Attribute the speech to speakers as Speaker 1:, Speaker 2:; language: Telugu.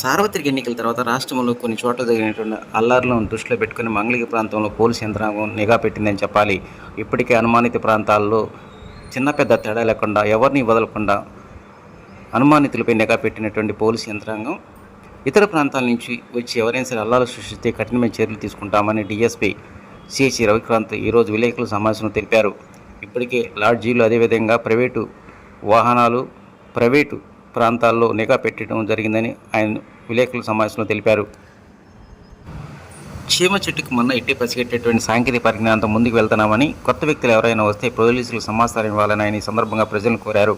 Speaker 1: సార్వత్రిక ఎన్నికల తర్వాత రాష్ట్రంలో కొన్ని చోట్ల జరిగినటువంటి అల్లర్లను దృష్టిలో పెట్టుకుని మంగళగిరి ప్రాంతంలో పోలీసు యంత్రాంగం నిఘా పెట్టిందని చెప్పాలి. ఇప్పటికే అనుమానిత ప్రాంతాల్లో చిన్న పెద్ద తేడా లేకుండా ఎవరిని వదలకుండా అనుమానితులపై నిఘా పెట్టినటువంటి పోలీసు యంత్రాంగం ఇతర ప్రాంతాల నుంచి వచ్చి ఎవరైనా సరే అల్లాలు సృష్టిస్తే కఠినమైన చర్యలు తీసుకుంటామని డీఎస్పీ సిహెచ్సి రవికాంత్ ఈరోజు విలేకరుల సమావేశంలో తెలిపారు. ఇప్పటికే లాడ్జీలు అదేవిధంగా ప్రైవేటు వాహనాలు ప్రైవేటు ప్రాంతాల్లో నిఘా పెట్టడం జరిగిందని ఆయన విలేకరుల సమావేశంలో తెలిపారు. చీమ చెట్టుకు మొన్న ఇట్టి పసిగట్టేటువంటి సాంకేతిక పరిజ్ఞానంతో ముందుకు వెళ్తున్నామని కొత్త వ్యక్తులు ఎవరైనా వస్తే పోలీసులకు సమాచారం ఇవ్వాలని ఆయన ఈ సందర్భంగా ప్రజలను కోరారు.